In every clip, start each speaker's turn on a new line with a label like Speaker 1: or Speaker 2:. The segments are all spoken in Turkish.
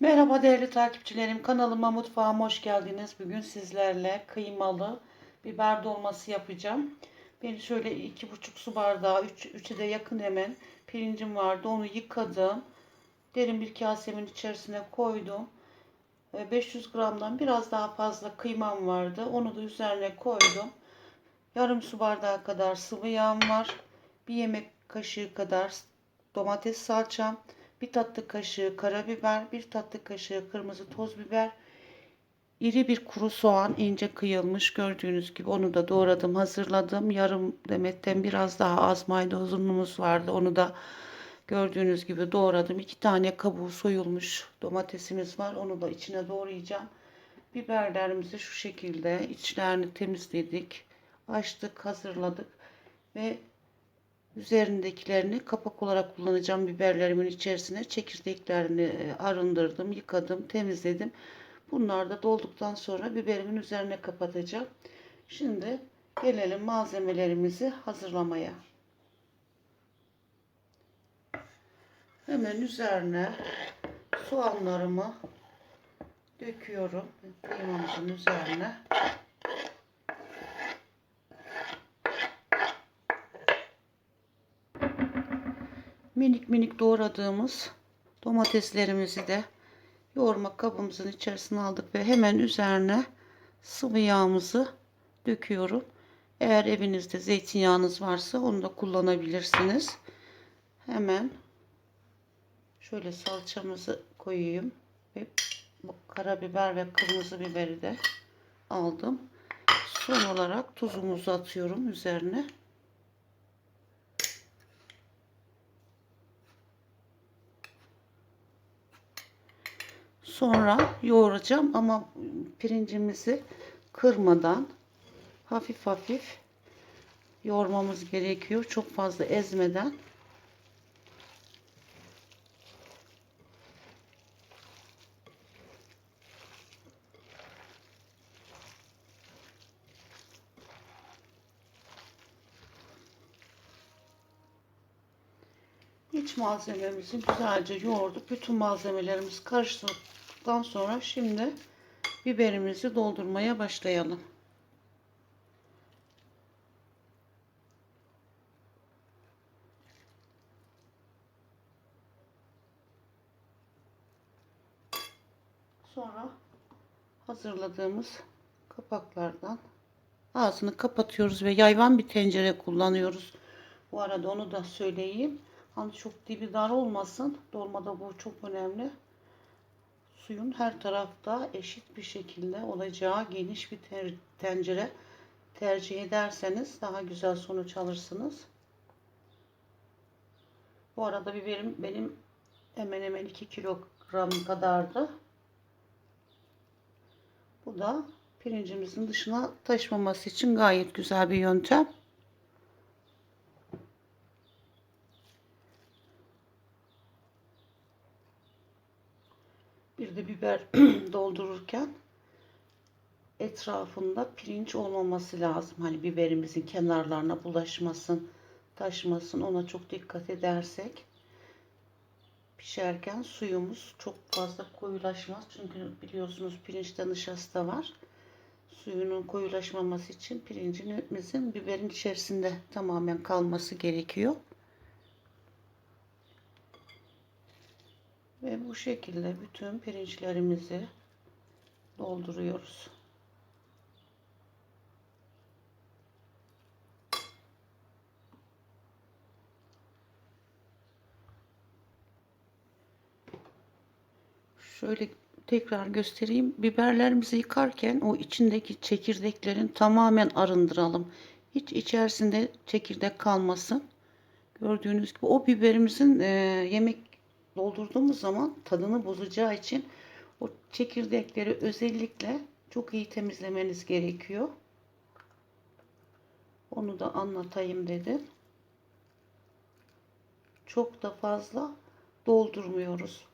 Speaker 1: Merhaba değerli takipçilerim. Kanalıma mutfağıma hoş geldiniz. Bugün sizlerle kıymalı biber dolması yapacağım. Ben şöyle iki buçuk su bardağı, üç, üçe de yakın hemen pirincim vardı. Onu yıkadım. Derin bir kasemin içerisine koydum. Ve 500 gramdan biraz daha fazla kıymam vardı. Onu da üzerine koydum. Yarım su bardağı kadar sıvı yağım var. Bir yemek kaşığı kadar domates salçam. Bir tatlı kaşığı karabiber, bir tatlı kaşığı kırmızı toz biber, iri bir kuru soğan ince kıyılmış gördüğünüz gibi onu da doğradım hazırladım. Yarım demetten biraz daha az maydanozumuz vardı onu da gördüğünüz gibi doğradım. İki tane kabuğu soyulmuş domatesimiz var onu da içine doğrayacağım. Biberlerimizi şu şekilde içlerini temizledik, açtık, hazırladık ve Üzerindekilerini kapak olarak kullanacağım biberlerimin içerisine. Çekirdeklerini e, arındırdım, yıkadım, temizledim. Bunlar da dolduktan sonra biberimin üzerine kapatacağım. Şimdi gelelim malzemelerimizi hazırlamaya. Hemen üzerine soğanlarımı döküyorum. Kıymamızın üzerine. Minik minik doğradığımız domateslerimizi de yoğurma kabımızın içerisine aldık ve hemen üzerine sıvı yağımızı döküyorum. Eğer evinizde zeytinyağınız varsa onu da kullanabilirsiniz. Hemen şöyle salçamızı koyayım ve bu karabiber ve kırmızı biberi de aldım. Son olarak tuzumuzu atıyorum üzerine. Sonra yoğuracağım ama pirincimizi kırmadan hafif hafif yoğurmamız gerekiyor. Çok fazla ezmeden. İç malzememizi güzelce yoğurduk. Bütün malzemelerimiz karıştırdıktan sonra şimdi biberimizi doldurmaya başlayalım. Sonra hazırladığımız kapaklardan ağzını kapatıyoruz ve yayvan bir tencere kullanıyoruz. Bu arada onu da söyleyeyim. Hani çok dibi dar olmasın. Dolmada bu çok önemli. Suyun her tarafta eşit bir şekilde olacağı geniş bir tencere tercih ederseniz daha güzel sonuç alırsınız. Bu arada biberim benim hemen hemen 2 kilogram kadardı. Bu da pirincimizin dışına taşmaması için gayet güzel bir yöntem. Bir de biber doldururken etrafında pirinç olmaması lazım. Hani biberimizin kenarlarına bulaşmasın, taşmasın. Ona çok dikkat edersek pişerken suyumuz çok fazla koyulaşmaz. Çünkü biliyorsunuz pirinçte nişasta var. Suyunun koyulaşmaması için pirincimizin biberin içerisinde tamamen kalması gerekiyor. Ve bu şekilde bütün pirinçlerimizi dolduruyoruz. Şöyle tekrar göstereyim. Biberlerimizi yıkarken o içindeki çekirdeklerin tamamen arındıralım. Hiç içerisinde çekirdek kalmasın. Gördüğünüz gibi o biberimizin e, yemek doldurduğumuz zaman tadını bozacağı için o çekirdekleri özellikle çok iyi temizlemeniz gerekiyor. Onu da anlatayım dedim. Çok da fazla doldurmuyoruz.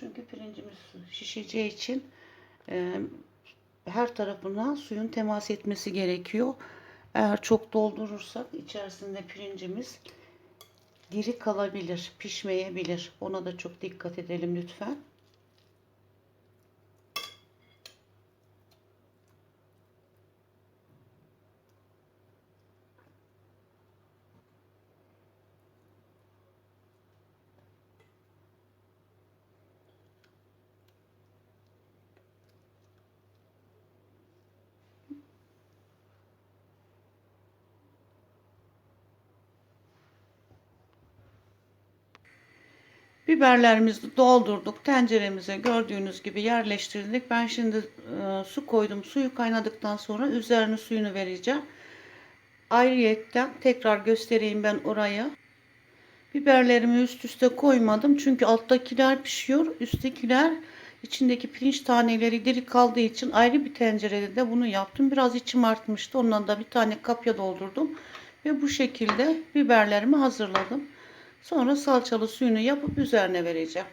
Speaker 1: Çünkü pirincimiz şişeceği için e, her tarafına suyun temas etmesi gerekiyor. Eğer çok doldurursak içerisinde pirincimiz diri kalabilir, pişmeyebilir. Ona da çok dikkat edelim lütfen. Biberlerimizi doldurduk. Tenceremize gördüğünüz gibi yerleştirdik. Ben şimdi e, su koydum. Suyu kaynadıktan sonra üzerine suyunu vereceğim. Ayrıyetten tekrar göstereyim ben orayı. Biberlerimi üst üste koymadım. Çünkü alttakiler pişiyor. Üsttekiler içindeki pirinç taneleri diri kaldığı için ayrı bir tencerede de bunu yaptım. Biraz içim artmıştı. Ondan da bir tane kapya doldurdum. Ve bu şekilde biberlerimi hazırladım. Sonra salçalı suyunu yapıp üzerine vereceğim.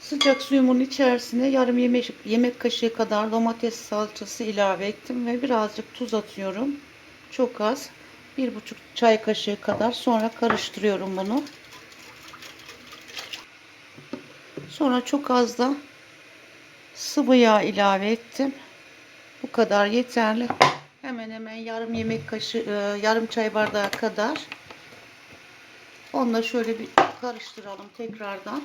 Speaker 1: Sıcak suyumun içerisine yarım yemek, yemek kaşığı kadar domates salçası ilave ettim ve birazcık tuz atıyorum. Çok az. Bir buçuk çay kaşığı kadar sonra karıştırıyorum bunu. Sonra çok az da sıvı yağ ilave ettim. Bu kadar yeterli. Hemen hemen yarım yemek kaşığı, e, yarım çay bardağı kadar. Onunla şöyle bir karıştıralım tekrardan.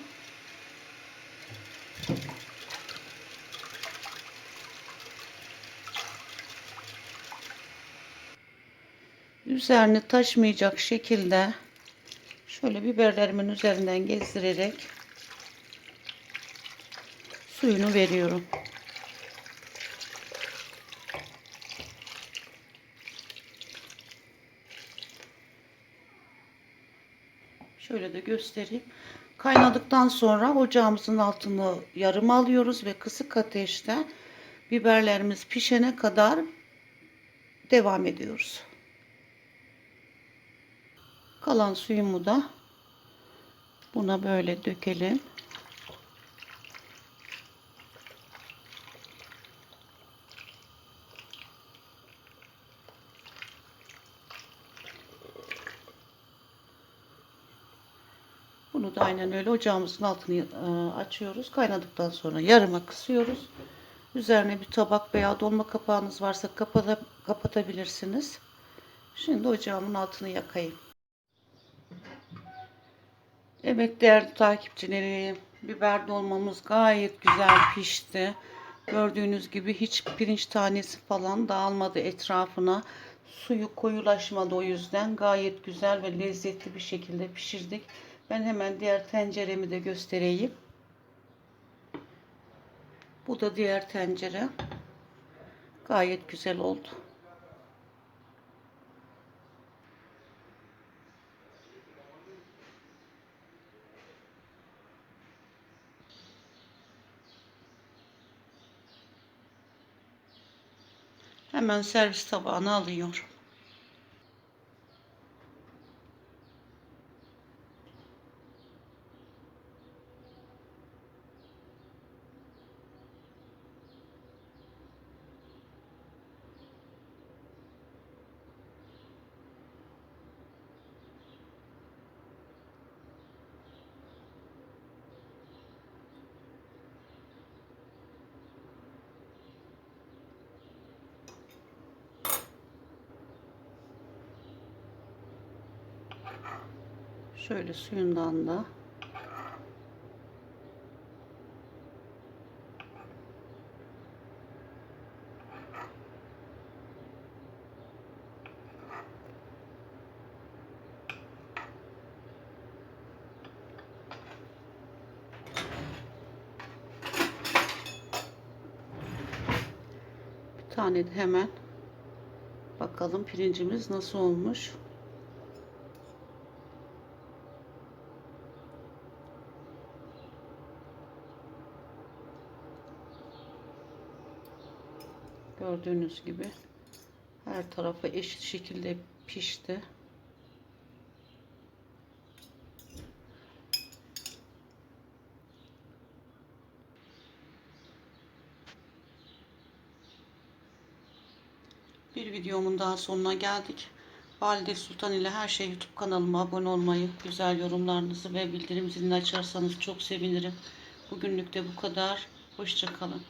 Speaker 1: Üzerine taşmayacak şekilde şöyle biberlerimin üzerinden gezdirerek suyunu veriyorum. Şöyle de göstereyim. Kaynadıktan sonra ocağımızın altını yarım alıyoruz ve kısık ateşte biberlerimiz pişene kadar devam ediyoruz. Kalan suyumu da buna böyle dökelim. Bunu da aynen öyle ocağımızın altını e, açıyoruz. Kaynadıktan sonra yarıma kısıyoruz. Üzerine bir tabak veya dolma kapağınız varsa kapata, kapatabilirsiniz. Şimdi ocağımın altını yakayım. Evet değerli takipçilerim. Biber dolmamız gayet güzel pişti. Gördüğünüz gibi hiç pirinç tanesi falan dağılmadı etrafına. Suyu koyulaşmadı o yüzden gayet güzel ve lezzetli bir şekilde pişirdik. Ben hemen diğer tenceremi de göstereyim. Bu da diğer tencere. Gayet güzel oldu. Hemen servis tabağına alıyorum. Şöyle suyundan da tane de hemen bakalım pirincimiz nasıl olmuş. Gördüğünüz gibi her tarafı eşit şekilde pişti. Bir videomun daha sonuna geldik. Valide Sultan ile her şey YouTube kanalıma abone olmayı, güzel yorumlarınızı ve bildirim zilini açarsanız çok sevinirim. Bugünlük de bu kadar. Hoşçakalın.